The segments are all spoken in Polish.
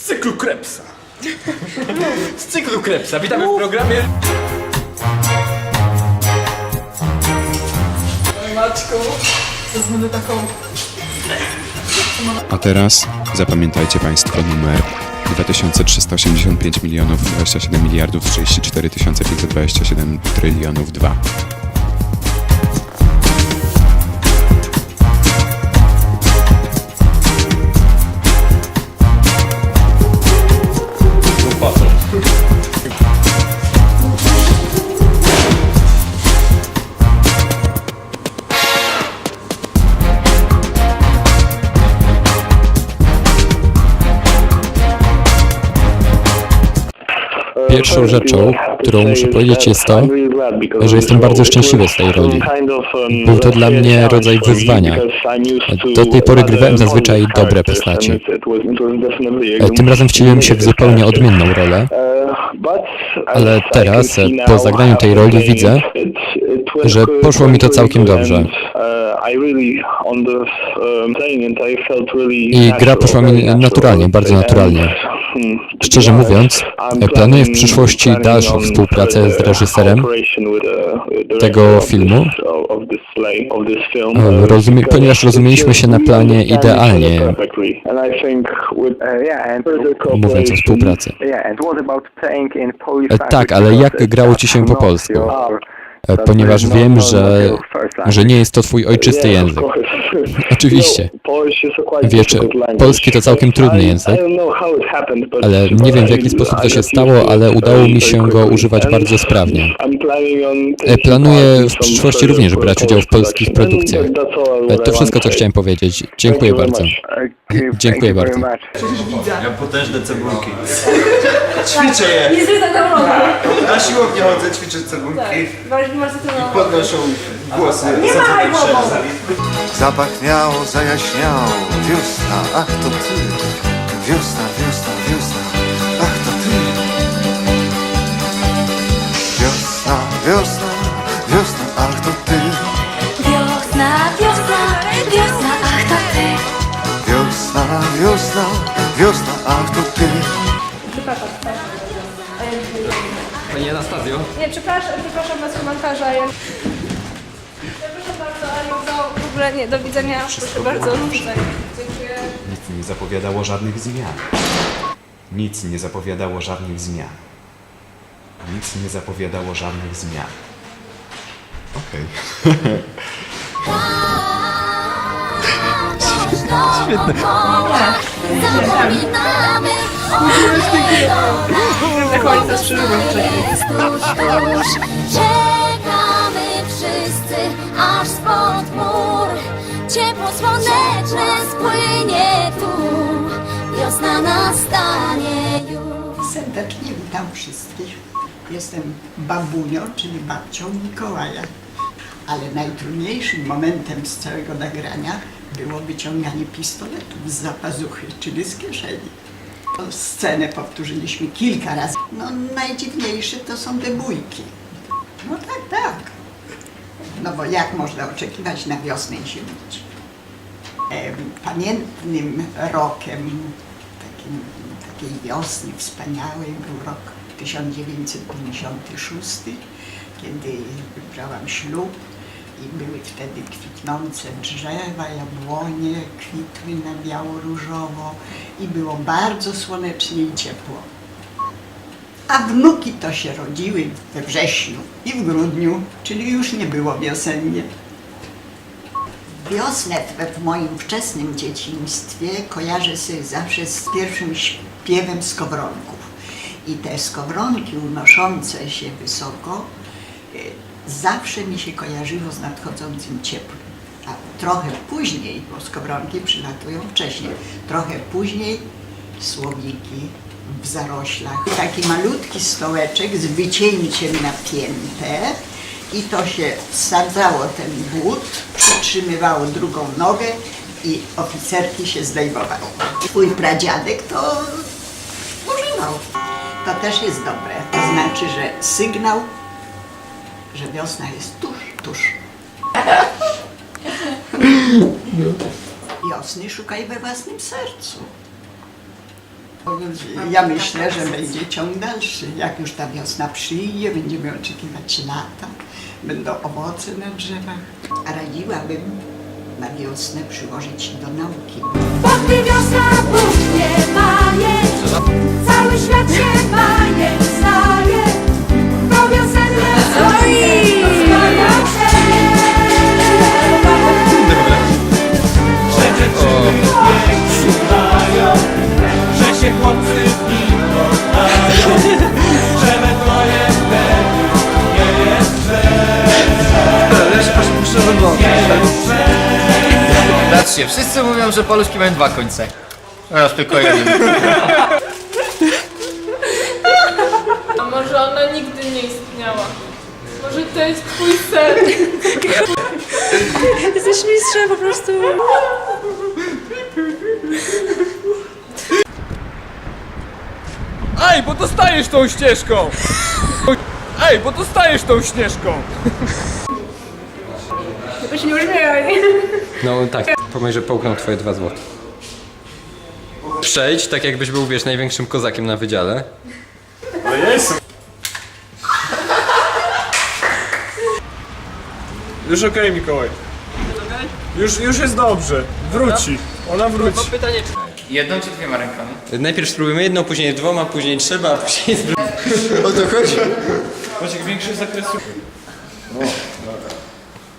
Z cyklu Krebsa. Z cyklu Krebsa. Witamy w programie. Maczku, to będę taką... A teraz zapamiętajcie Państwo numer 2385 milionów 27 miliardów 34 527 trylionów 2. Pierwszą rzeczą, którą muszę powiedzieć jest to, że jestem bardzo szczęśliwy z tej roli. Był to dla mnie rodzaj wyzwania. Do tej pory grywałem zazwyczaj dobre postacie. Tym razem wcieliłem się w zupełnie odmienną rolę, ale teraz, po zagraniu tej roli widzę, że poszło mi to całkiem dobrze. i gra poszła mi naturalnie, bardzo naturalnie. Szczerze mówiąc, planuję w przyszłości dalszą współpracę z reżyserem tego filmu, E, rozumie, ponieważ rozumieliśmy się na planie idealnie, mówiąc o współpracy. E, Tak, ale jak grało Ci się po polsku? E, Ponieważ wiem, że, że nie jest to Twój ojczysty język. Oczywiście. Wiesz, polski to całkiem trudny język, ale nie wiem w jaki sposób to się stało, ale udało mi się go używać bardzo sprawnie. E, Planuję w przyszłości również brać udział w polskich produkcjach. E, To wszystko, co chciałem powiedzieć. Dziękuję bardzo. Dziękuję bardzo. Ja potężne cebulki. Ćwiczę je. Nie na siłownię chodzę, ćwiczę cebulki. Bardziej marzytelną. Podnoszą głosy. Nie za machaj co głową. Zapachniało, zajaśniało, wiosna, ach to ty Wiosna, wiosna, wiosna, ach to ty Wiosna, wiosna, wiosna, ach to ty Wiosna, wiosna, wiosna, ach to ty Wiosna, wiosna, wiosna, ach to ty Przepraszam, tak. Pani Anastazjo. Nie, przepraszam, przepraszam bez komentarza. Ja... Przepraszam bardzo, ale ogóle nie, do widzenia. Proszę bardzo, tutaj. Dziękuję. Nic nie zapowiadało żadnych zmian. Nic nie zapowiadało żadnych zmian. Nic nie zapowiadało żadnych zmian. Okej. Świetne Zapominamy Na końcu Tuż, tuż Czekamy wszyscy Aż spod mur Ciepło słoneczne spłynie tu Wiosna nastanie już Serdecznie witam wszystkich. Jestem babunią, czyli babcią Mikołaja. Ale najtrudniejszym momentem z całego nagrania było wyciąganie pistoletów z zapazuchy, czyli z kieszeni. Tą scenę powtórzyliśmy kilka razy. No najdziwniejsze to są te bójki. No tak, tak. No bo jak można oczekiwać na wiosnę i? Em, Pamiętnym rokiem takim, takiej wiosny wspaniałej był rok 1956, kiedy brałam ślub i były wtedy kwitnące drzewa, jabłonie kwitły na biało-różowo i było bardzo słonecznie i ciepło. A wnuki to się rodziły we wrześniu i w grudniu, czyli już nie było wiosennie. Wiosnę w, moim wczesnym dzieciństwie kojarzę sobie zawsze z pierwszym śpiewem skowronków. I te skowronki unoszące się wysoko e, zawsze mi się kojarzyło z nadchodzącym ciepłem. A trochę później, bo skowronki przylatują wcześniej, trochę później słowiki w zaroślach. Taki malutki stołeczek z wycięciem napięte i to się wsadzało ten but, przytrzymywało drugą nogę i oficerki się zdejmowały. Twój pradziadek to używał. To też jest dobre. To znaczy, że sygnał, że wiosna jest tuż, tuż. Wiosny szukaj we własnym sercu. Ja myślę, że będzie ciąg dalszy. Jak już ta wiosna przyjdzie, będziemy oczekiwać lata, będą owoce na drzewach. A radziłabym na wiosnę przyłożyć się do nauki. Bo gdy wiosna buchnie bajek Cały świat się bajek Patrzcie, wszyscy mówią, że paluszki mają dwa końce. Teraz tylko jeden. A może ona nigdy nie istniała? Może to jest twój sen? Jesteś mistrzem po prostu. Ej, bo dostajesz tą ścieżką! Ej, bo dostajesz tą śnieżką! Się nie uśmiechaj. No tak, pomyśl, że połknął twoje dwa złote. Przejdź, tak jakbyś był, wiesz, największym kozakiem na wydziale. Już okej, Mikołaj. Już, już jest dobrze. Wróci. Ona wróci. Pytanie, czy... Jedną czy dwiema rękami? Najpierw spróbujemy jedną, później dwoma, później trzema, a później O to chodzi. Macie większy zakres.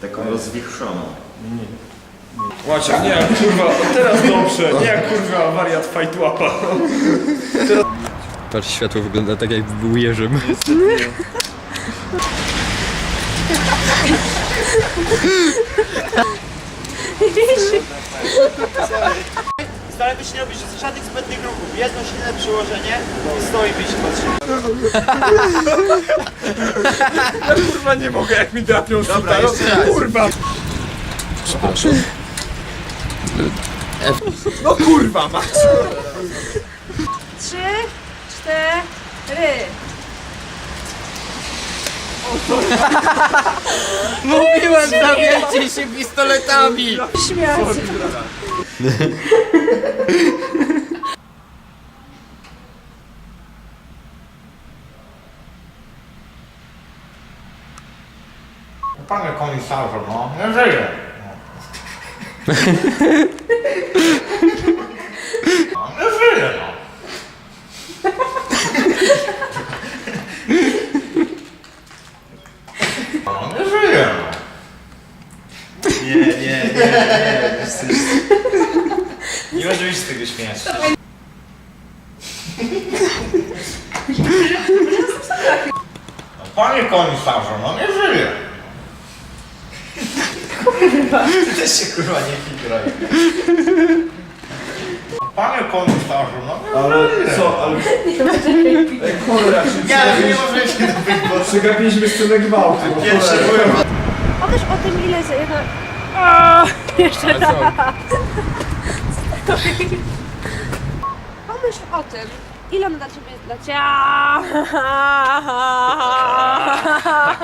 Taką rozwichrzoną. Łacie, nie, kurwa, teraz dobrze. Nie, kurwa, wariat fight łapa. Patrz, światło wygląda tak jakby był jeżem. Staramy się nie robić żadnych zbędnych ruchów. Jedno silne przyłożenie i stoimy i się patrzymy. Ja kurwa nie mogę, jak mi drapią Dobra, jeszcze raz. Kurwa. Przepraszam. No kurwa, mać. Trzy, cztery. Mówiłem, zabijcie się pistoletami! Śmiać. Panie komisarzu, no, nie żyję. No, nie żyję, no. No, nie żyję, no. Nie, nie, nie, nie, jesteś... Nie będę już z tego śmiać. No, Panie komisarzu, no nie żyję. Ty też się kurwa nie fikraj. Panie komisarzu, no nie Ale co, ale... Nie, ale nie możemy się dobyć, bo... Przegapiliśmy scenę gwałtu. Pierwsze byłem... Pomyśl o tym, ile jedno... O, jeszcze raz. Pomyśl o tym, ile on dla ciebie dla ciebie...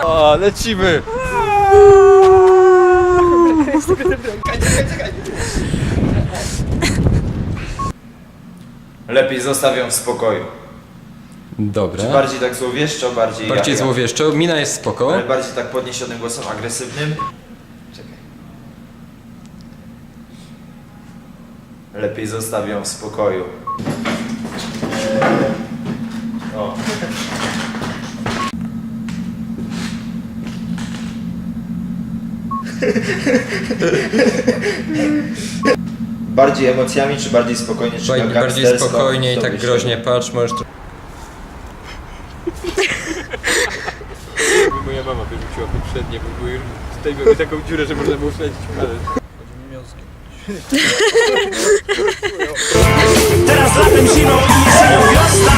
O, lecimy! Lepiej zostaw ją w spokoju. Dobra. Bardziej tak złowieszczo, bardziej... Bardziej jak ja. złowieszczo, mina jest spoko. Ale bardziej tak podniesionym głosem agresywnym. Lepiej zostaw ją w spokoju. O. Bardziej emocjami, czy bardziej spokojnie, czy Bardziej, bardziej spokojnie i To tak byś- groźnie patrz, możesz... tro- Moja mama wyrzuciła poprzednie, bo były tutaj miały taką dziurę, że można było śledzić palec. Teraz latem, zimą i jesienią wiosna.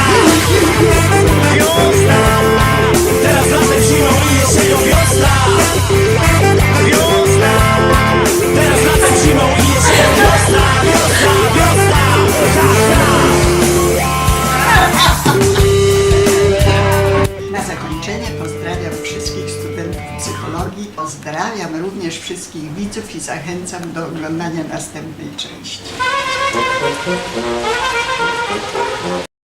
Wiosna. Teraz latem, zimą i jesienią wiosna. Wiosna. Teraz wszystkich widzów i zachęcam do oglądania następnej części.